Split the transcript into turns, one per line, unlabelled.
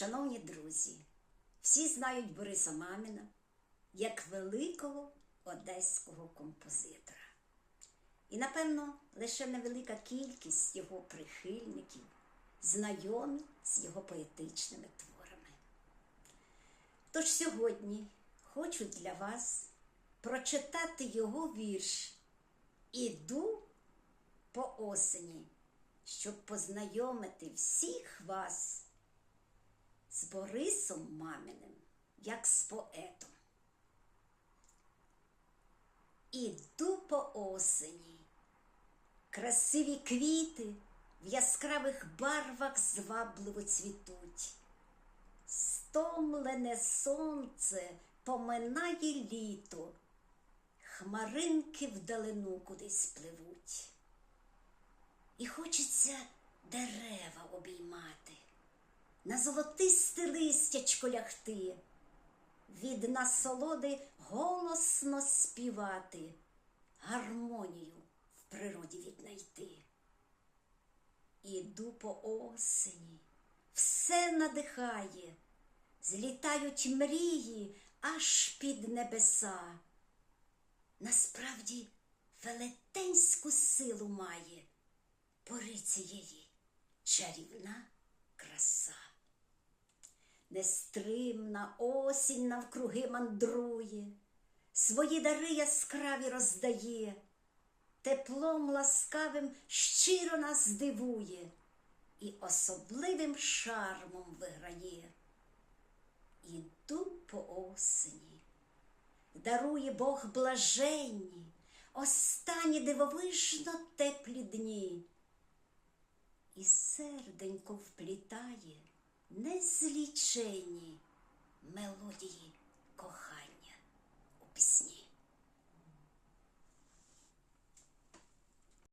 Шановні друзі, всі знають Бориса Маміна як великого одеського композитора. І, напевно, лише невелика кількість його прихильників знайомі з його поетичними творами. Тож сьогодні хочу для вас прочитати його вірш Іду по осені, щоб познайомити всіх вас з Борисом Маміним, як з поетом. Іду по осені, красиві квіти в яскравих барвах звабливо цвітуть. Стомлене сонце поминає літо, хмаринки вдалину кудись пливуть. І хочеться дерева обіймати, на золотисте листячко лягти, від насолоди голосно співати, гармонію в природі віднайти. Іду по осені, все надихає, злітають мрії аж під небеса. Насправді велетенську силу має пори цієї чарівна краса. Нестримна осінь навкруги мандрує, свої дари яскраві роздає, теплом ласкавим щиро нас дивує і особливим шармом виграє. Іду по осені, дарує Бог блаженні, останні дивовижно теплі дні, і серденько вплітає незлічені мелодії кохання у пісні.